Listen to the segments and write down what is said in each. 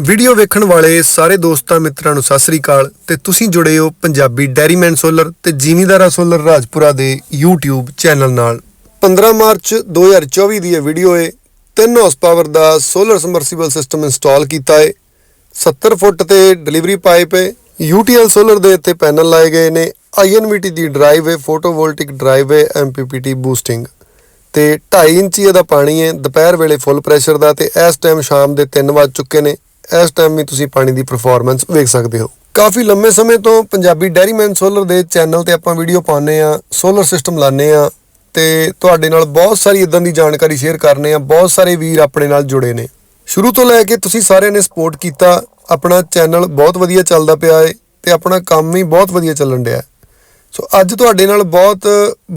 Video ਵੇਖਣ ਵਾਲੇ ਸਾਰੇ ਦੋਸਤਾਂ ਮਿੱਤਰਾਂ ਨੂੰ ਸਤਿ ਸ੍ਰੀ ਅਕਾਲ ਤੇ ਤੁਸੀਂ ਜੁੜੇ ਹੋ ਪੰਜਾਬੀ ਡੈਰੀਮੈਨ ਸੋਲਰ ਤੇ ਜਿਮੀਦਾਰਾ ਸੋਲਰ ਰਾਜਪੁਰਾ ਦੇ YouTube ਚੈਨਲ ਨਾਲ। 15 ਮਾਰਚ 2024 ਦੀ ਇਹ ਵੀਡੀਓ ਏ। 3 ਹਾਰਸ ਪਾਵਰ ਦਾ ਸੋਲਰ ਸਮਰਸੀਬਲ ਸਿਸਟਮ ਇੰਸਟਾਲ ਕੀਤਾ ਏ। 70 ਫੁੱਟ ਤੇ ਡਿਲੀਵਰੀ ਪਾਈਪ ਹੈ UTL ਸੋਲਰ ਦੇ ਇੱਥੇ ਪੈਨਲ ਲਾਏ ਗਏ ਨੇ। INVT ਦੀ ਡਰਾਈਵ ਹੈ ਫੋਟੋਵੋਲਟਿਕ ਡਰਾਈਵ ਹੈ MPPT ਬੂਸਟਿੰਗ। ਤੇ 2.5 ਇੰਚੀ ਇਹਦਾ ਪਾਣੀ ਹੈ ਦੁਪਹਿਰ ਵੇਲੇ ਫੁੱਲ ਪ੍ਰੈਸ਼ਰ ਦਾ ਤੇ ਇਸ ਟਾਈਮ ਸ਼ਾਮ ਦੇ 3 ਵੱਜ ਚੁੱਕੇ ਨੇ। ਇਸ ਟਾਈਮ ਵੀ ਤੁਸੀਂ ਪਾਣੀ ਦੀ ਪਰਫਾਰਮੈਂਸ ਵੇਖ ਸਕਦੇ ਹੋ। ਕਾਫੀ ਲੰਮੇ ਸਮੇਂ ਤੋਂ ਪੰਜਾਬੀ ਡੈਰੀਮੈਨ ਸੋਲਰ ਦੇ ਚੈਨਲ ਤੇ ਆਪਾਂ ਵੀਡੀਓ ਪਾਉਂਦੇ ਆ ਸੋਲਰ ਸਿਸਟਮ ਲਾਉਂਦੇ ਆ ਤੇ ਤੁਹਾਡੇ ਨਾਲ ਬਹੁਤ ਸਾਰੀ ਇਦਾਂ ਦੀ ਜਾਣਕਾਰੀ ਸ਼ੇਅਰ ਕਰਨੇ ਆ ਬਹੁਤ ਸਾਰੇ ਵੀਰ ਆਪਣੇ ਨਾਲ ਜੁੜੇ ਨੇ। ਸ਼ੁਰੂ ਤੋਂ ਲੈ ਕੇ ਤੁਸੀਂ ਸਾਰਿਆਂ ਨੇ ਸਪੋਰਟ ਕੀਤਾ, ਆਪਣਾ ਚੈਨਲ ਬਹੁਤ ਵਧੀਆ ਚੱਲਦਾ ਪਿਆ ਏ ਤੇ ਆਪਣਾ ਕੰਮ ਵੀ ਬਹੁਤ ਵਧੀਆ ਚੱਲਣ ਡਿਆ ਸੋ ਅੱਜ ਤੁਹਾਡੇ ਨਾਲ ਬਹੁਤ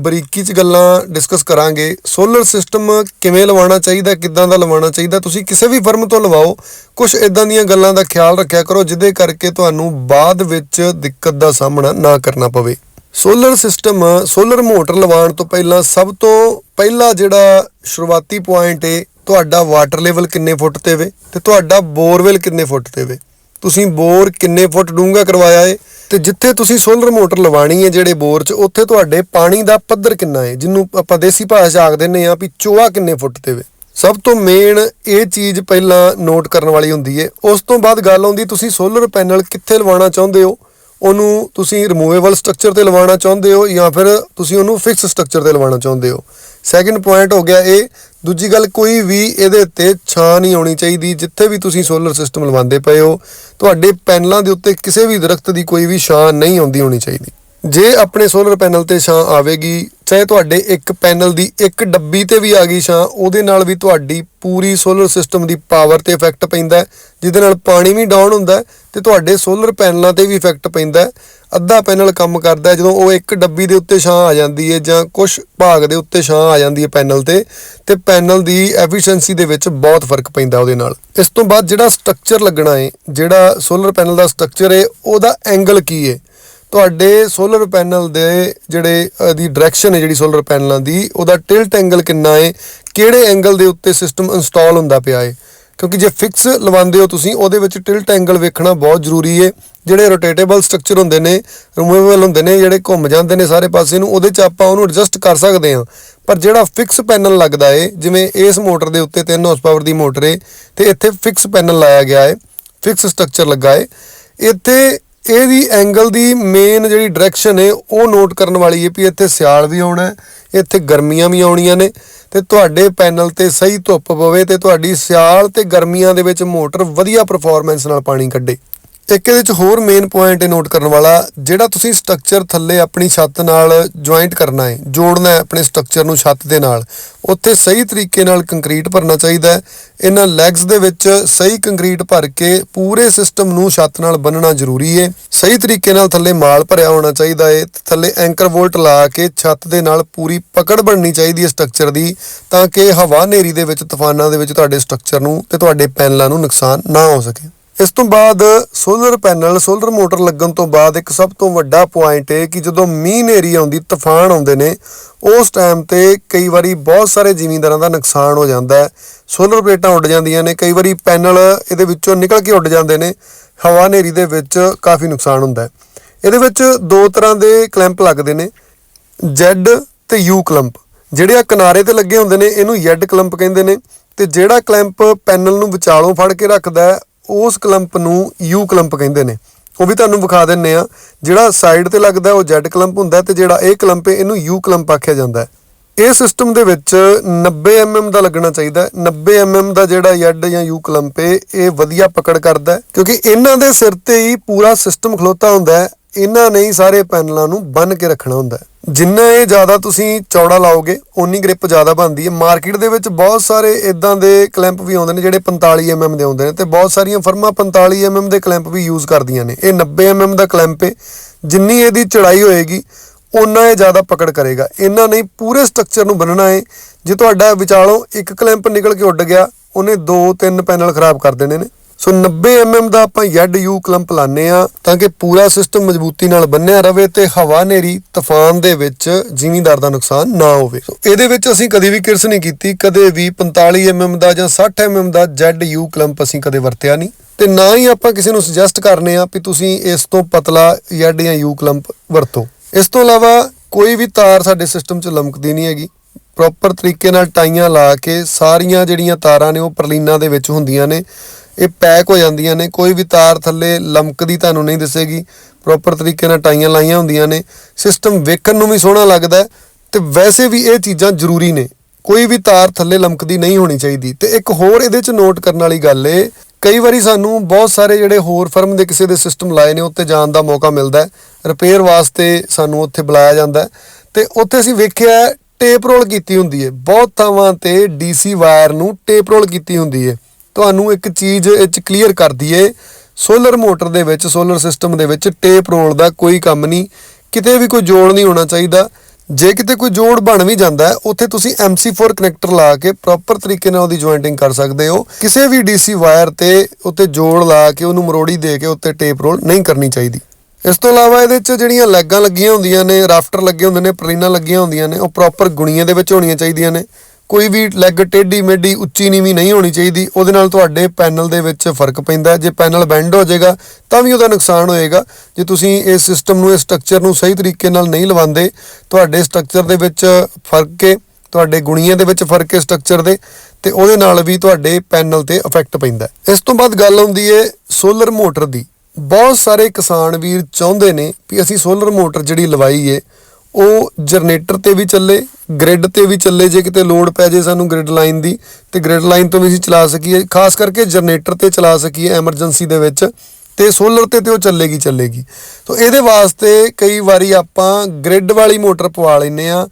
ਬਰੀਕੀ 'ਚ ਗੱਲਾਂ ਡਿਸਕਸ ਕਰਾਂਗੇ। ਸੋਲਰ ਸਿਸਟਮ ਕਿਵੇਂ ਲਵਾਉਣਾ ਚਾਹੀਦਾ, ਕਿੱਦਾਂ ਦਾ ਲਵਾਉਣਾ ਚਾਹੀਦਾ? ਤੁਸੀਂ ਕਿਸੇ ਵੀ ਫਰਮ ਤੋਂ ਲਵਾਓ ਕੁਝ ਇਦਾਂ ਦੀਆਂ ਗੱਲਾਂ ਦਾ ਖਿਆਲ ਰੱਖਿਆ ਕਰੋ, ਜਿਹਦੇ ਕਰਕੇ ਤੁਹਾਨੂੰ ਬਾਅਦ ਵਿੱਚ ਦਿੱਕਤ ਦਾ ਸਾਹਮਣਾ ਨਾ ਕਰਨਾ ਪਵੇ। ਸੋਲਰ ਸਿਸਟਮ ਸੋਲਰ ਮੋਟਰ ਲਵਾਉਣ ਤੋਂ ਪਹਿਲਾਂ ਸਭ ਤੋਂ ਪਹਿਲਾ ਜਿਹੜਾ ਸ਼ੁਰੂਆਤੀ ਪੁਆਇੰਟ ਏ, ਤੁਹਾਡਾ ਵਾਟਰ ਲੈਵਲ ਕਿੰਨੇ ਫੁੱਟ ਤੇ ਵੇ ਤੇ ਤੁਹਾਡਾ ਬੋਰਵੈਲ ਕਿੰਨੇ ਫੁੱਟ ਤੇ ਵੇ। ਤੁਸੀਂ ਬੋਰ ਕਿੰਨੇ ਫੁੱਟ ਡੂੰਘਾ ਕਰਵਾਇਆ ਏ? ਤੇ ਜਿੱਥੇ ਤੁਸੀਂ ਸੋਲਰ ਮੋਟਰ ਲਵਾਣੀ ਹੈ ਜਿਹੜੇ ਬੋਰ 'ਚ, ਉੱਥੇ ਤੁਹਾਡੇ ਪਾਣੀ ਦਾ ਪੱਧਰ ਕਿੰਨਾ ਹੈ ਜਿਹਨੂੰ ਆਪਾਂ ਦੇਸੀ ਭਾਸ਼ਾ 'ਚ ਆਖ ਦਿੰਦੇ ਆ ਵੀ ਚੋਆ ਕਿੰਨੇ ਫੁੱਟ ਤੇ ਵੇ। ਸਭ ਤੋਂ ਮੇਨ ਇਹ ਚੀਜ਼ ਪਹਿਲਾਂ ਨੋਟ ਕਰਨ ਵਾਲੀ ਹੁੰਦੀ ਹੈ ਉਸ ਤੋਂ ਬਾਅਦ ਗੱਲ ਆਉਂਦੀ, ਤੁਸੀਂ ਸੋਲਰ ਪੈਨਲ ਕਿੱਥੇ ਲਵਾਉਣਾ ਚਾਹੁੰਦੇ ਹੋ? ਉਹਨੂੰ ਤੁਸੀਂ ਰਿਮੂਵੇਬਲ ਸਟਰਕਚਰ ਤੇ ਲਵਾਉਣਾ ਚਾਹੁੰਦੇ ਹੋ ਜਾਂ ਫਿਰ ਤੁਸੀਂ ਉਹਨੂੰ ਫਿਕਸ ਸਟਰਕਚਰ ਤੇ ਲਵਾਉਣਾ ਚਾਹੁੰਦੇ ਹੋ? ਸੈਕੰਡ ਪੁਆਇੰਟ ਹੋ ਗਿਆ ਇਹ ਦੂਜੀ ਗੱਲ, ਕੋਈ ਵੀ ਇਹਦੇ ਉੱਤੇ ਛਾਂ ਨਹੀਂ ਆਉਣੀ ਚਾਹੀਦੀ। ਜਿੱਥੇ ਵੀ ਤੁਸੀਂ ਸੋਲਰ ਸਿਸਟਮ ਲਵਾਉਂਦੇ ਪਏ ਹੋ, ਤੁਹਾਡੇ ਪੈਨਲਾਂ ਦੇ ਉੱਤੇ ਕਿਸੇ ਵੀ ਦਰਖਤ ਦੀ ਕੋਈ ਵੀ ਛਾਂ ਨਹੀਂ ਆਉਂਦੀ ਹੋਣੀ ਚਾਹੀਦੀ। ਜੇ ਆਪਣੇ ਸੋਲਰ ਪੈਨਲ ਤੇ ਛਾਂ ਆਵੇਗੀ, ਚਾਹੇ ਤੁਹਾਡੇ ਇੱਕ ਪੈਨਲ ਦੀ ਇੱਕ ਡੱਬੀ ਤੇ ਵੀ ਆ ਗਈ ਛਾਂ, ਉਹਦੇ ਨਾਲ ਵੀ ਤੁਹਾਡੀ ਪੂਰੀ ਸੋਲਰ ਸਿਸਟਮ ਦੀ ਪਾਵਰ ਤੇ ਇਫੈਕਟ ਪੈਂਦਾ ਜਿਹਦੇ ਨਾਲ ਪਾਣੀ ਵੀ ਡਾਊਨ ਹੁੰਦਾ ਹੈ ਤੇ ਤੁਹਾਡੇ ਸੋਲਰ ਪੈਨਲਾਂ ਤੇ ਵੀ ਇਫੈਕਟ ਪੈਂਦਾ ਅੱਧਾ ਪੈਨਲ ਕੰਮ ਕਰਦਾ ਜਦੋਂ ਉਹ ਇੱਕ ਡੱਬੀ ਦੇ ਉੱਤੇ ਛਾਂ ਆ ਜਾਂਦੀ ਹੈ ਜਾਂ ਕੁਝ ਭਾਗ ਦੇ ਉੱਤੇ ਛਾਂ ਆ ਜਾਂਦੀ ਹੈ ਪੈਨਲ ਤੇ ਤੇ ਪੈਨਲ ਦੀ ਐਫੀਸ਼ੀਐਂਸੀ ਦੇ ਵਿੱਚ ਬਹੁਤ ਫ਼ਰਕ ਪੈਂਦਾ ਉਹਦੇ ਨਾਲ। ਇਸ ਤੋਂ ਬਾਅਦ ਜਿਹੜਾ ਸਟਰਕਚਰ ਲੱਗਣਾ ਹੈ, ਜਿਹੜਾ ਸੋਲਰ ਪੈਨਲ ਦਾ ਸਟਰਕਚਰ ਹੈ, ਉਹਦਾ ਐਂਗਲ ਕੀ ਹੈ? ਤੁਹਾਡੇ ਸੋਲਰ ਪੈਨਲ ਦੇ ਜਿਹੜੇ ਦੀ ਡਾਇਰੈਕਸ਼ਨ ਹੈ ਜਿਹੜੀ ਸੋਲਰ ਪੈਨਲਾਂ ਦੀ, ਉਹਦਾ ਟਿਲਟ ਐਂਗਲ ਕਿੰਨਾ ਹੈ? ਕਿਹੜੇ ਐਂਗਲ ਦੇ ਉੱਤੇ ਸਿਸਟਮ ਇੰਸਟਾਲ ਹੁੰਦਾ ਪਿਆ ਹੈ? ਕਿਉਂਕਿ ਜੇ ਫਿਕਸ ਲਵਾਉਂਦੇ ਹੋ ਤੁਸੀਂ, ਉਹਦੇ ਵਿੱਚ ਟਿਲਟ ਐਂਗਲ ਵੇਖਣਾ ਬਹੁਤ ਜ਼ਰੂਰੀ ਹੈ। ਜਿਹੜੇ ਰੋਟੇਟੇਬਲ ਸਟਰਕਚਰ ਹੁੰਦੇ ਨੇ ਰਿਮੂਵੇਬਲ ਹੁੰਦੇ ਨੇ, ਜਿਹੜੇ ਘੁੰਮ ਜਾਂਦੇ ਨੇ ਸਾਰੇ ਪਾਸੇ ਨੂੰ, ਉਹਦੇ 'ਚ ਆਪਾਂ ਉਹਨੂੰ ਐਡਜਸਟ ਕਰ ਸਕਦੇ ਹਾਂ। ਪਰ ਜਿਹੜਾ ਫਿਕਸ ਪੈਨਲ ਲੱਗਦਾ ਏ ਜਿਵੇਂ ਇਸ ਮੋਟਰ ਦੇ ਉੱਤੇ 3 ਹਾਰਸ ਪਾਵਰ ਦੀ ਮੋਟਰ ਏ ਤੇ ਇੱਥੇ ਫਿਕਸ ਪੈਨਲ ਲਾਇਆ ਗਿਆ ਏ ਫਿਕਸ ਸਟਰਕਚਰ ਲੱਗਾ ਏ ਇੱਥੇ ਇਹਦੀ ਐਂਗਲ ਦੀ ਮੇਨ ਜਿਹੜੀ ਡਾਇਰੈਕਸ਼ਨ ਹੈ, ਉਹ ਨੋਟ ਕਰਨ ਵਾਲੀ ਹੈ ਵੀ ਇੱਥੇ ਸਿਆਲ ਵੀ ਆਉਣਾ ਇੱਥੇ ਗਰਮੀਆਂ ਵੀ ਆਉਣੀਆਂ ਨੇ ਤੇ ਤੁਹਾਡੇ ਪੈਨਲ ਤੇ ਸਹੀ ਧੁੱਪ ਪਵੇ ਤੇ ਤੁਹਾਡੀ ਸਿਆਲ ਤੇ ਗਰਮੀਆਂ ਦੇ ਵਿੱਚ ਮੋਟਰ ਵਧੀਆ ਪਰਫਾਰਮੈਂਸ ਨਾਲ ਪਾਣੀ ਕੱਢੇ। ਇੱਕ ਇਹਦੇ ਚ ਹੋਰ ਮੇਨ ਪੁਆਇੰਟ ਨੋਟ ਕਰਨ ਵਾਲਾ, ਜਿਹੜਾ ਤੁਸੀਂ ਸਟਰਕਚਰ ਥੱਲੇ ਆਪਣੀ ਛੱਤ ਨਾਲ ਜੁਆਇੰਟ ਕਰਨਾ ਹੈ ਜੋੜਨਾ ਹੈ ਆਪਣੇ ਸਟਰਕਚਰ ਨੂੰ ਛੱਤ ਦੇ ਨਾਲ, ਉੱਥੇ ਸਹੀ ਤਰੀਕੇ ਨਾਲ ਕੰਕਰੀਟ ਭਰਨਾ ਚਾਹੀਦਾ ਹੈ ਇਹਨਾਂ ਲੈਗਸ ਦੇ ਵਿੱਚ ਸਹੀ ਕੰਕਰੀਟ ਭਰ ਕੇ ਪੂਰੇ ਸਿਸਟਮ ਨੂੰ ਛੱਤ ਨਾਲ ਬੰਨਣਾ ਜ਼ਰੂਰੀ ਹੈ ਸਹੀ ਤਰੀਕੇ ਨਾਲ ਥੱਲੇ ਮਾਲ ਭਰਿਆ ਹੋਣਾ ਚਾਹੀਦਾ ਹੈ ਤੇ ਥੱਲੇ ਐਂਕਰ ਵੋਲਟ ਲਾ ਕੇ ਛੱਤ ਦੇ ਨਾਲ ਪੂਰੀ ਪਕੜ ਬਣਨੀ ਚਾਹੀਦੀ ਹੈ ਸਟਰਕਚਰ ਦੀ, ਤਾਂ ਕਿ ਹਵਾ ਹਨੇਰੀ ਦੇ ਵਿੱਚ, ਤੂਫਾਨਾਂ ਦੇ ਵਿੱਚ ਤੁਹਾਡੇ ਸਟਰਕਚਰ ਨੂੰ ਤੇ ਤੁਹਾਡੇ ਪੈਨਲਾਂ ਨੂੰ ਨੁਕਸਾਨ ਨਾ ਹੋ ਸਕੇ। ਇਸ ਤੋਂ ਬਾਅਦ ਸੋਲਰ ਪੈਨਲ ਸੋਲਰ ਮੋਟਰ ਲੱਗਣ ਤੋਂ ਬਾਅਦ ਇੱਕ ਸਭ ਤੋਂ ਵੱਡਾ ਪੁਆਇੰਟ ਹੈ ਕਿ ਜਦੋਂ ਮੀਂਹ ਹਨੇਰੀ ਆਉਂਦੀ ਤੂਫਾਨ ਆਉਂਦੇ ਨੇ ਉਸ ਟਾਈਮ ਤੇ ਕਈ ਵਾਰੀ ਬਹੁਤ ਸਾਰੇ ਜ਼ਿਮੀਂਦਾਰਾਂ ਦਾ ਨੁਕਸਾਨ ਹੋ ਜਾਂਦਾ ਹੈ। ਸੋਲਰ ਪਲੇਟਾਂ ਉੱਡ ਜਾਂਦੀਆਂ ਨੇ ਕਈ ਵਾਰੀ ਪੈਨਲ ਇਹਦੇ ਵਿੱਚੋਂ ਨਿਕਲ ਕੇ ਉੱਡ ਜਾਂਦੇ ਨੇ ਹਵਾ ਹਨੇਰੀ ਦੇ ਵਿੱਚ ਕਾਫੀ ਨੁਕਸਾਨ ਹੁੰਦਾ ਹੈ। ਇਹਦੇ ਵਿੱਚ ਦੋ ਤਰ੍ਹਾਂ ਦੇ ਕਲੈਂਪ ਲੱਗਦੇ ਨੇ Z ਤੇ U ਕਲੰਪ। ਜਿਹੜੇ ਆ ਕਿਨਾਰੇ ਤੇ ਲੱਗੇ ਹੁੰਦੇ ਨੇ ਇਹਨੂੰ Z ਕਲੰਪ ਕਹਿੰਦੇ ਨੇ ਤੇ ਜਿਹੜਾ ਕਲੈਂਪ ਪੈਨਲ ਨੂੰ ਵਿਚਾਲੋਂ ਫੜ ਕੇ ਰੱਖਦਾ ਹੈ, ਉਸ ਕਲੰਪ ਨੂੰ ਯੂ ਕਲੰਪ ਕਹਿੰਦੇ ਨੇ। ਉਹ ਵੀ ਤੁਹਾਨੂੰ ਵਿਖਾ ਦਿੰਨੇ ਆ, ਜਿਹੜਾ ਸਾਈਡ ਤੇ ਲੱਗਦਾ ਉਹ Z ਕਲੰਪ ਹੁੰਦਾ ਹੈ ਤੇ ਜਿਹੜਾ ਇਹ ਕਲੰਪ ਹੈ, ਇਹਨੂੰ U ਕਲੰਪ ਆਖਿਆ ਜਾਂਦਾ ਹੈ। ਇਹ ਸਿਸਟਮ ਦੇ ਵਿੱਚ 90 mm ਦਾ ਲੱਗਣਾ ਚਾਹੀਦਾ ਹੈ। 90 mm ਦਾ ਜਿਹੜਾ Z ਜਾਂ U ਕਲੰਪ ਹੈ, ਇਹ ਵਧੀਆ ਪਕੜ ਕਰਦਾ ਕਿਉਂਕਿ ਇਹਨਾਂ ਦੇ ਸਿਰ ਤੇ ਹੀ ਪੂਰਾ ਸਿਸਟਮ ਖਲੋਤਾ ਹੁੰਦਾ ਹੈ। ਇਹਨਾਂ ਨੇ ਹੀ ਸਾਰੇ ਪੈਨਲਾਂ ਨੂੰ ਬੰਨ ਕੇ ਰੱਖਣਾ ਹੁੰਦਾ ਜਿੰਨਾ ਇਹ ਜ਼ਿਆਦਾ ਤੁਸੀਂ ਚੌੜਾ ਲਾਓਗੇ, ਓਨੀ ਗ੍ਰਿਪ ਜ਼ਿਆਦਾ ਬਣਦੀ ਹੈ। ਮਾਰਕੀਟ ਦੇ ਵਿੱਚ ਬਹੁਤ ਸਾਰੇ ਇਦਾਂ ਦੇ ਕਲੈਂਪ ਵੀ ਆਉਂਦੇ ਨੇ ਜਿਹੜੇ 45 mm ਦੇ ਆਉਂਦੇ ਨੇ ਤੇ ਬਹੁਤ ਸਾਰੀਆਂ ਫਰਮਾਂ 45 mm ਦੇ ਕਲੈਂਪ ਵੀ ਯੂਜ਼ ਕਰਦੀਆਂ ਨੇ। ਇਹ 90 mm ਦਾ ਕਲੈਂਪ ਹੈ ਜਿੰਨੀ ਇਹਦੀ ਚੜਾਈ ਹੋਏਗੀ ਉਨਾ ਇਹ ਜ਼ਿਆਦਾ ਪਕੜ ਕਰੇਗਾ। ਇਹਨਾਂ ਨਹੀਂ ਪੂਰੇ ਸਟਰਕਚਰ ਨੂੰ ਬੰਨਣਾ ਹੈ ਜੇ ਤੁਹਾਡਾ ਵਿਚਾਲੋਂ ਇੱਕ ਕਲੈਂਪ ਨਿਕਲ ਕੇ ਉੱਡ ਗਿਆ, ਉਹਨੇ ਦੋ ਤਿੰਨ ਪੈਨਲ ਖਰਾਬ ਕਰ ਦੇਣੇ ਨੇ। ਸੋ 90 mm ਦਾ ਆਪਾਂ ਯੈਡ ਯੂ ਕਲੰਪ ਲਾਣੇ ਆ ਤਾਂ ਕਿ ਪੂਰਾ ਸਿਸਟਮ ਮਜ਼ਬੂਤੀ ਨਾਲ ਬੰਨਿਆ ਰਵੇ ਤੇ ਹਵਾ ਹਨੇਰੀ ਤੂਫਾਨ ਦੇ ਵਿੱਚ ਜ਼ਿਮੀਂਦਾਰ ਦਾ ਨੁਕਸਾਨ ਨਾ ਹੋਵੇ। ਸੋ ਇਹਦੇ ਵਿੱਚ ਅਸੀਂ ਕਦੇ ਵੀ ਕਿਰਸ ਨਹੀਂ ਕੀਤੀ, ਕਦੇ ਵੀ 45 mm ਦਾ ਜਾਂ 60 mm ਦਾ ਜ਼ੈਡ ਯੂ ਕਲੰਪ ਅਸੀਂ ਕਦੇ ਵਰਤਿਆ ਨਹੀਂ। ਤੇ ਨਾ ਹੀ ਆਪਾਂ ਕਿਸੇ ਨੂੰ ਸੁਜੈਸਟ ਕਰਨੇ ਆ ਵੀ ਤੁਸੀਂ ਇਸ ਤੋਂ ਪਤਲਾ ਯੈਡ ਜਾਂ ਯੂ ਕਲੰਪ ਵਰਤੋ। ਇਸ ਤੋਂ ਇਲਾਵਾ ਕੋਈ ਵੀ ਤਾਰ ਸਾਡੇ ਸਿਸਟਮ 'ਚ ਲਮਕਦੀ ਨਹੀਂ ਹੈਗੀ। ਪ੍ਰੋਪਰ ਤਰੀਕੇ ਨਾਲ ਟਾਈਆਂ ਲਾ ਕੇ ਸਾਰੀਆਂ ਜਿਹੜੀਆਂ ਤਾਰਾਂ ਨੇ ਉਹ ਪਰਲੀਨਾਂ ਦੇ ਵਿੱਚ ਹੁੰਦੀਆਂ ਨੇ। ਇਹ ਪੈਕ ਹੋ ਜਾਂਦੀਆਂ ਨੇ, ਕੋਈ ਵੀ ਤਾਰ ਥੱਲੇ ਲਮਕਦੀ ਤੁਹਾਨੂੰ ਨਹੀਂ ਦਿਸੇਗੀ। ਪ੍ਰੋਪਰ ਤਰੀਕੇ ਨਾਲ ਟਾਈਆਂ ਲਾਈਆਂ ਹੁੰਦੀਆਂ ਨੇ। ਸਿਸਟਮ ਵੇਖਣ ਨੂੰ ਵੀ ਸੋਹਣਾ ਲੱਗਦਾ ਹੈ ਤੇ ਵੈਸੇ ਵੀ ਇਹ ਚੀਜ਼ਾਂ ਜ਼ਰੂਰੀ ਨੇ। ਕੋਈ ਵੀ ਤਾਰ ਥੱਲੇ ਲਮਕਦੀ ਨਹੀਂ ਹੋਣੀ ਚਾਹੀਦੀ। ਤੇ ਇੱਕ ਹੋਰ ਇਹਦੇ 'ਚ ਨੋਟ ਕਰਨ ਵਾਲੀ ਗੱਲ ਏ, ਕਈ ਵਾਰੀ ਸਾਨੂੰ ਬਹੁਤ ਸਾਰੇ ਜਿਹੜੇ ਹੋਰ ਫਰਮ ਦੇ ਕਿਸੇ ਦੇ ਸਿਸਟਮ ਲਾਏ ਨੇ ਉੱਤੇ ਜਾਣ ਦਾ ਮੌਕਾ ਮਿਲਦਾ ਰਿਪੇਅਰ ਵਾਸਤੇ ਸਾਨੂੰ ਉੱਥੇ ਬੁਲਾਇਆ ਜਾਂਦਾ ਹੈ। ਤੇ ਉੱਥੇ ਅਸੀਂ ਵੇਖਿਆ ਟੇਪ ਰੋਲ ਕੀਤੀ ਹੁੰਦੀ ਹੈ ਬਹੁਤ ਥਾਵਾਂ ਤੇ ਡੀਸੀ ਵਾਇਰ ਨੂੰ ਟੇਪ ਰੋਲ ਕੀਤੀ ਹੁੰਦੀ ਹੈ ਤੁਹਾਨੂੰ ਇੱਕ ਚੀਜ਼ ਇਹ ਚ ਕਲੀਅਰ ਕਰ ਦਈਏ ਸੋਲਰ ਮੋਟਰ ਦੇ ਵਿੱਚ ਸੋਲਰ ਸਿਸਟਮ ਦੇ ਵਿੱਚ ਟੇਪ ਰੋਲ ਦਾ ਕੋਈ ਕੰਮ ਨਹੀਂ, ਕਿਤੇ ਵੀ ਕੋਈ ਜੋੜ ਨਹੀਂ ਹੋਣਾ ਚਾਹੀਦਾ। ਜੇ ਕਿਤੇ ਕੋਈ ਜੋੜ ਬਣ ਵੀ ਜਾਂਦਾ ਹੈ, ਉੱਥੇ ਤੁਸੀਂ MC4 ਕਨੈਕਟਰ ਲਾ ਕੇ ਪ੍ਰੋਪਰ ਤਰੀਕੇ ਨਾਲ ਉਹਦੀ ਜੁਆਇੰਟਿੰਗ ਕਰ ਸਕਦੇ ਹੋ। ਕਿਸੇ ਵੀ DC ਵਾਇਰ ਤੇ ਉੱਤੇ ਜੋੜ ਲਾ ਕੇ ਉਹਨੂੰ ਮਰੋੜੀ ਦੇ ਕੇ ਉੱਤੇ ਟੇਪ ਰੋਲ ਨਹੀਂ ਕਰਨੀ ਚਾਹੀਦੀ। ਇਸ ਤੋਂ ਇਲਾਵਾ ਇਹਦੇ 'ਚ ਜਿਹੜੀਆਂ ਲੈਗਾਂ ਲੱਗੀਆਂ ਹੁੰਦੀਆਂ ਨੇ ਰਾਫਟਰ ਲੱਗੇ ਹੁੰਦੇ ਨੇ ਪਰੀਨਾ ਲੱਗੀਆਂ ਹੁੰਦੀਆਂ ਨੇ, ਉਹ ਪ੍ਰੋਪਰ ਗੁਣੀਆਂ ਦੇ ਵਿੱਚ ਹੋਣੀਆਂ ਚਾਹੀਦੀਆਂ ਨੇ। ਕੋਈ ਵੀ ਲੈਗ ਟੇਢੀ ਮੇਢੀ ਉੱਚੀ ਨੀਵੀਂ ਨਹੀਂ ਹੋਣੀ ਚਾਹੀਦੀ, ਉਹਦੇ ਨਾਲ ਤੁਹਾਡੇ ਪੈਨਲ ਦੇ ਵਿੱਚ ਫ਼ਰਕ ਪੈਂਦਾ ਜੇ ਪੈਨਲ ਬੈਂਡ ਹੋ ਜਾਏਗਾ, ਤਾਂ ਵੀ ਉਹਦਾ ਨੁਕਸਾਨ ਹੋਏਗਾ। ਜੇ ਤੁਸੀਂ ਇਸ ਸਿਸਟਮ ਨੂੰ ਇਸ ਸਟਰਕਚਰ ਨੂੰ ਸਹੀ ਤਰੀਕੇ ਨਾਲ ਨਹੀਂ ਲਵਾਉਂਦੇ, ਤੁਹਾਡੇ ਸਟਰਕਚਰ ਦੇ ਵਿੱਚ ਫ਼ਰਕ ਹੈ, ਤੁਹਾਡੇ ਗੁਣੀਆਂ ਦੇ ਵਿੱਚ ਫ਼ਰਕ ਹੈ ਸਟਰਕਚਰ ਦੇ, ਤੇ ਉਹਦੇ ਨਾਲ ਵੀ ਤੁਹਾਡੇ ਪੈਨਲ ਤੇ ਇਫੈਕਟ ਪੈਂਦਾ ਇਸ ਤੋਂ ਬਾਅਦ ਗੱਲ ਆਉਂਦੀ ਹੈ ਸੋਲਰ ਮੋਟਰ ਦੀ। ਬਹੁਤ ਸਾਰੇ ਕਿਸਾਨ ਵੀਰ ਚਾਹੁੰਦੇ ਨੇ ਵੀ ਅਸੀਂ ਸੋਲਰ ਮੋਟਰ ਜਿਹੜੀ ਲਵਾਈ ਏ ਉਹ ਜਨਰੇਟਰ ਤੇ ਵੀ ਚੱਲੇ ਗ੍ਰਿਡ ਤੇ ਵੀ ਚੱਲੇ, ਜੇ ਕਿਤੇ ਲੋਡ ਪੈ ਜੇ ਸਾਨੂੰ ਗ੍ਰਿਡ ਲਾਈਨ ਦੀ, ਤੇ ਗ੍ਰਿਡ ਲਾਈਨ ਤੋਂ ਵੀ ਅਸੀਂ ਚਲਾ ਸਕੀਏ, ਖਾਸ ਕਰਕੇ ਜਨਰੇਟਰ ਤੇ ਚਲਾ ਸਕੀਏ ਐਮਰਜੈਂਸੀ ਦੇ ਵਿੱਚ, ਤੇ ਸੋਲਰ ਤੇ ਤੇ ਉਹ ਚੱਲੇਗੀ ਚੱਲੇਗੀ। ਤਾਂ ਇਹਦੇ ਵਾਸਤੇ ਕਈ ਵਾਰੀ ਆਪਾਂ ਗ੍ਰਿਡ ਵਾਲੀ ਮੋਟਰ ਪਵਾ ਲੈਨੇ ਆ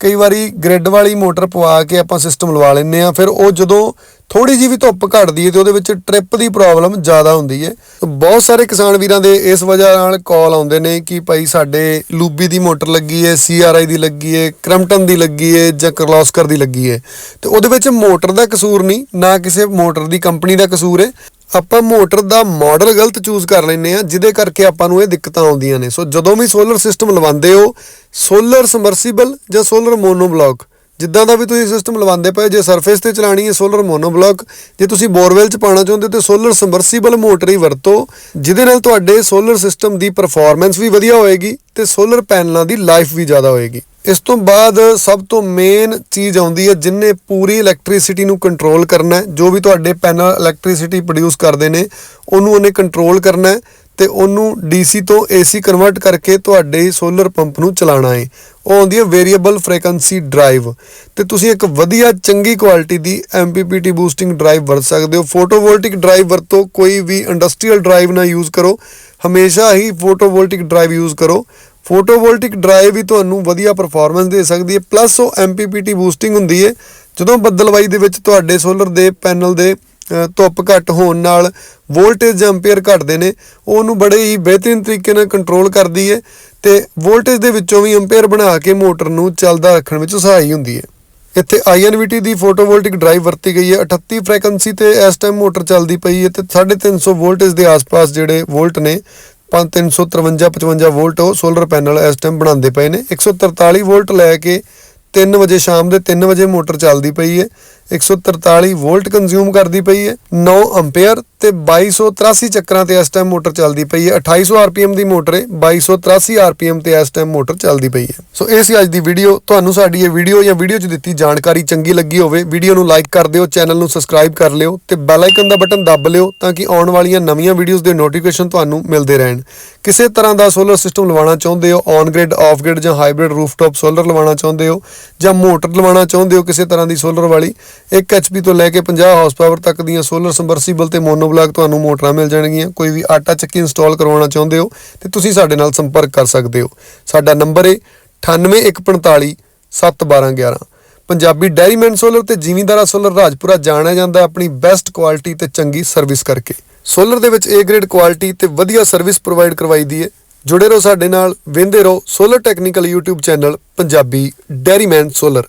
ਕਈ ਵਾਰੀ ਗ੍ਰਿਡ ਵਾਲੀ ਮੋਟਰ ਪਵਾ ਕੇ ਆਪਾਂ ਸਿਸਟਮ ਲਵਾ ਲੈਨੇ ਆ ਫਿਰ ਉਹ ਜਦੋਂ ਥੋੜੀ ਜਿਹੀ ਵੀ ਧੁੱਪ ਘਟਦੀ ਹੈ ਤੇ ਉਹਦੇ ਵਿੱਚ ਟ੍ਰਿਪ ਦੀ ਪ੍ਰੋਬਲਮ ਜ਼ਿਆਦਾ ਹੁੰਦੀ ਹੈ। ਬਹੁਤ ਸਾਰੇ ਕਿਸਾਨ ਵੀਰਾਂ ਦੇ ਇਸ ਵਜ੍ਹਾ ਨਾਲ ਕਾਲ ਆਉਂਦੇ ਨੇ ਕਿ ਭਾਈ ਸਾਡੇ ਲੂਬੀ ਦੀ ਮੋਟਰ ਲੱਗੀ ਹੈ ਸੀਆਰਆਈ ਦੀ ਲੱਗੀ ਹੈ ਕ੍ਰਮਟਨ ਦੀ ਲੱਗੀ ਹੈ ਜਾਂ ਕਰਲੋਸਕਰ ਦੀ ਲੱਗੀ ਹੈ। ਤੇ ਉਹਦੇ ਵਿੱਚ ਮੋਟਰ ਦਾ ਕਸੂਰ ਨਹੀਂ, ਨਾ ਕਿਸੇ ਮੋਟਰ ਦੀ ਕੰਪਨੀ ਦਾ ਕਸੂਰ ਹੈ। ਆਪਾਂ ਮੋਟਰ ਦਾ ਮਾਡਲ ਗਲਤ ਚੂਜ਼ ਕਰ ਲੈਨੇ ਆ ਜਿਹਦੇ ਕਰਕੇ ਆਪਾਂ ਨੂੰ ਇਹ ਦਿੱਕਤਾਂ ਆਉਂਦੀਆਂ ਨੇ। ਸੋ ਜਦੋਂ ਵੀ ਸੋਲਰ ਸਿਸਟਮ ਲਵਾਉਂਦੇ ਹੋ ਸੋਲਰ ਸਮਰਸੀਬਲ ਜਾਂ ਸੋਲਰ ਮੋਨੋਬਲੌਕ ਜਿੱਦਾਂ ਦਾ ਵੀ ਤੁਸੀਂ ਸਿਸਟਮ ਲਵਾਉਂਦੇ ਪਏ, ਜੇ ਸਰਫੇਸ ਤੇ ਚਲਾਣੀ ਹੈ ਸੋਲਰ ਮੋਨੋਬਲੌਕ ਜੇ ਤੁਸੀਂ ਬੋਰਵੈਲ ਚ ਪਾਉਣਾ ਚਾਹੁੰਦੇ ਹੋ ਤੇ ਸੋਲਰ ਸਮਰਸੀਬਲ ਮੋਟਰ ਹੀ ਵਰਤੋ, ਜਿਹਦੇ ਨਾਲ ਤੁਹਾਡੇ ਸੋਲਰ ਸਿਸਟਮ ਦੀ ਪਰਫਾਰਮੈਂਸ ਵੀ ਵਧੀਆ ਹੋਏਗੀ ਤੇ ਸੋਲਰ ਪੈਨਲਾਂ ਦੀ ਲਾਈਫ ਵੀ ਜ਼ਿਆਦਾ ਹੋਏਗੀ। ਇਸ ਤੋਂ ਬਾਅਦ ਸਭ ਤੋਂ ਮੇਨ ਚੀਜ਼ ਆਉਂਦੀ ਹੈ ਜਿੰਨੇ ਪੂਰੀ ਇਲੈਕਟ੍ਰਿਸਿਟੀ ਨੂੰ ਕੰਟਰੋਲ ਕਰਨਾ ਹੈ, ਜੋ ਵੀ ਤੁਹਾਡੇ ਪੈਨਲ ਇਲੈਕਟ੍ਰਿਸਿਟੀ ਪ੍ਰੋਡਿਊਸ ਕਰਦੇ ਨੇ, ਉਹਨੂੰ ਉਹਨੇ ਕੰਟਰੋਲ ਕਰਨਾ ਹੈ। ਤੇ ਉਹਨੂੰ DC ਤੋਂ AC ਕਨਵਰਟ ਕਰਕੇ ਤੁਹਾਡੇ ਸੋਲਰ ਪੰਪ ਨੂੰ ਚਲਾਉਣਾ ਹੈ ਉਹ ਆਉਂਦੀ ਹੈ ਵੇਰੀਏਬਲ ਫ੍ਰੀਕੁਐਂਸੀ ਡਰਾਈਵ ਤੇ ਤੁਸੀਂ ਇੱਕ ਵਧੀਆ ਚੰਗੀ ਕੁਆਲਿਟੀ ਦੀ MPPT ਬੂਸਟਿੰਗ ਡਰਾਈਵ ਵਰਤ ਸਕਦੇ ਹੋ। ਫੋਟੋਵੋਲਟਿਕ ਡਰਾਈਵ ਵਰਤੋ, ਕੋਈ ਵੀ ਇੰਡਸਟਰੀਅਲ ਡਰਾਈਵ ਨਾ ਯੂਜ਼ ਕਰੋ। ਹਮੇਸ਼ਾ ਹੀ ਫੋਟੋਵੋਲਟਿਕ ਡਰਾਈਵ ਯੂਜ਼ ਕਰੋ। ਫੋਟੋਵੋਲਟਿਕ ਡਰਾਈਵ ਹੀ ਤੁਹਾਨੂੰ ਵਧੀਆ ਪਰਫਾਰਮੈਂਸ ਦੇ ਸਕਦੀ ਹੈ। ਪਲੱਸ ਉਹ MPPT ਬੂਸਟਿੰਗ ਹੁੰਦੀ ਹੈ। ਜਦੋਂ ਬੱਦਲਵਾਈ ਦੇ ਵਿੱਚ ਤੁਹਾਡੇ ਸੋਲਰ ਦੇ ਪੈਨਲ ਦੇ ਧੁੱਪ ਘੱਟ ਹੋਣ ਨਾਲ ਵੋਲਟੇਜ ਜਾਂ ਐਂਪੀਅਰ ਘਟਦੇ ਨੇ। ਉਹਨੂੰ ਬੜੇ ਹੀ ਬਿਹਤਰੀਨ ਤਰੀਕੇ ਨਾਲ ਕੰਟਰੋਲ ਕਰਦੀ ਹੈ ਤੇ ਵੋਲਟੇਜ ਦੇ ਵਿੱਚੋਂ ਵੀ ਐਂਪੀਅਰ ਬਣਾ ਕੇ ਮੋਟਰ ਨੂੰ ਚੱਲਦਾ ਰੱਖਣ ਵਿੱਚ ਸਹਾਈ ਹੁੰਦੀ ਹੈ ਇੱਥੇ INVT ਦੀ ਫੋਟੋਵੋਲਟਿਕ ਡਰਾਈਵ ਵਰਤੀ ਗਈ ਹੈ 38 ਫ੍ਰੀਕੁਐਂਸੀ ਤੇ ਇਸ ਟਾਈਮ ਮੋਟਰ ਚੱਲਦੀ ਪਈ ਹੈ ਤੇ 350 ਵੋਲਟੇਜ ਦੇ ਆਸ-ਪਾਸ ਜਿਹੜੇ ਵੋਲਟ ਨੇ 353 55 ਵੋਲਟ ਉਹ ਸੋਲਰ ਪੈਨਲ ਇਸ ਟਾਈਮ ਬਣਾਉਂਦੇ ਪਏ ਨੇ। 143 ਵੋਲਟ ਲੈ ਕੇ 3 ਵਜੇ ਸ਼ਾਮ ਦੇ 3 ਵਜੇ ਮੋਟਰ ਚੱਲਦੀ ਪਈ ਹੈ 143 ਵੋਲਟ ਕੰਜ਼ਿਊਮ ਕਰਦੀ ਪਈ ਹੈ 9 ਐਂਪੀਅਰ ਤੇ 2283 ਚੱਕਰਾਂ ਤੇ ਇਸ ਟਾਈਮ ਮੋਟਰ ਚੱਲਦੀ ਪਈ ਹੈ। 2800 ਆਰਪੀਐਮ ਦੀ ਮੋਟਰ ਹੈ 2283 ਆਰਪੀਐਮ ਤੇ ਇਸ ਟਾਈਮ ਮੋਟਰ ਚੱਲਦੀ ਪਈ ਹੈ। ਸੋ ਇਹ ਸੀ ਅੱਜ ਦੀ ਵੀਡੀਓ ਤੁਹਾਨੂੰ ਸਾਡੀ ਇਹ ਵੀਡੀਓ ਜਾਂ ਵੀਡੀਓ 'ਚ ਦਿੱਤੀ ਜਾਣਕਾਰੀ ਚੰਗੀ ਲੱਗੀ ਹੋਵੇ ਵੀਡੀਓ ਨੂੰ ਲਾਈਕ ਕਰ ਦਿਓ ਚੈਨਲ ਨੂੰ ਸਬਸਕ੍ਰਾਈਬ ਕਰ ਲਿਓ ਤੇ ਬੈਲ ਆਈਕਨ ਦਾ ਬਟਨ ਦੱਬ ਲਿਓ ਤਾਂ ਕਿ ਆਉਣ ਵਾਲੀਆਂ ਨਵੀਆਂ ਵੀਡੀਓਜ਼ ਦੇ ਨੋਟੀਫਿਕੇਸ਼ਨ ਤੁਹਾਨੂੰ ਮਿਲਦੇ ਰਹਿਣ। ਕਿਸੇ ਤਰ੍ਹਾਂ ਦਾ ਸੋਲਰ ਸਿਸਟਮ ਲਵਾਉਣਾ ਚਾਹੁੰਦੇ ਹੋ ਔਨ ਗ੍ਰਿਡ ਆਫ ਗ੍ਰਿਡ ਜਾਂ ਹਾਈਬ੍ਰਿਡ ਰੂਫਟਾਪ ਸੋਲਰ ਲਵਾਉਣਾ ਚਾਹੁੰਦੇ ਹੋ ਜਾਂ ਮੋਟਰ ਲਵਾਉਣਾ ਚਾਹੁੰਦੇ ਹੋ ਕਿਸੇ ਤਰ੍ਹਾਂ ਦੀ ਸੋਲਰ ਵਾਲੀ 1 ਐਚਪੀ ਤੋਂ ਲੈ ਕੇ 50 ਹਾਰਸ ਪਾਵਰ ਤੱਕ ਦੀਆਂ ਸੋਲਰ ਸਮਰਸੀਬਲ ਤੇ ਮੋਨੋਬਲਾਕ ਤੁਹਾਨੂੰ ਮੋਟਰਾਂ ਮਿਲ ਜਾਣਗੀਆਂ। ਕੋਈ ਵੀ ਆਟਾ ਚੱਕੀ ਇੰਸਟਾਲ ਕਰਵਾਉਣਾ ਚਾਹੁੰਦੇ ਹੋ ਤੇ ਤੁਸੀਂ ਸਾਡੇ ਨਾਲ ਸੰਪਰਕ ਕਰ ਸਕਦੇ ਹੋ। ਸਾਡਾ ਨੰਬਰ ਹੈ 98145 71211 ਪੰਜਾਬੀ ਡੈਰੀਮੈਨ ਸੋਲਰ ਤੇ ਜ਼ਿਮੀਂਦਾਰਾ ਸੋਲਰ ਰਾਜਪੁਰਾ ਜਾਣਿਆ ਜਾਂਦਾ ਆਪਣੀ ਬੈਸਟ ਕੁਆਲਿਟੀ ਤੇ ਚੰਗੀ ਸਰਵਿਸ ਕਰਕੇ। ਸੋਲਰ ਦੇ ਵਿੱਚ ਏ ਗ੍ਰੇਡ ਕੁਆਲਿਟੀ ਤੇ ਵਧੀਆ ਸਰਵਿਸ ਪ੍ਰੋਵਾਈਡ ਕਰਵਾਈ ਦੀ ਹੈ। ਜੁੜੇ ਰਹੋ ਸਾਡੇ ਨਾਲ, ਵੇਂਦੇ ਰਹੋ solar technical YouTube channel Punjabi dairyman solar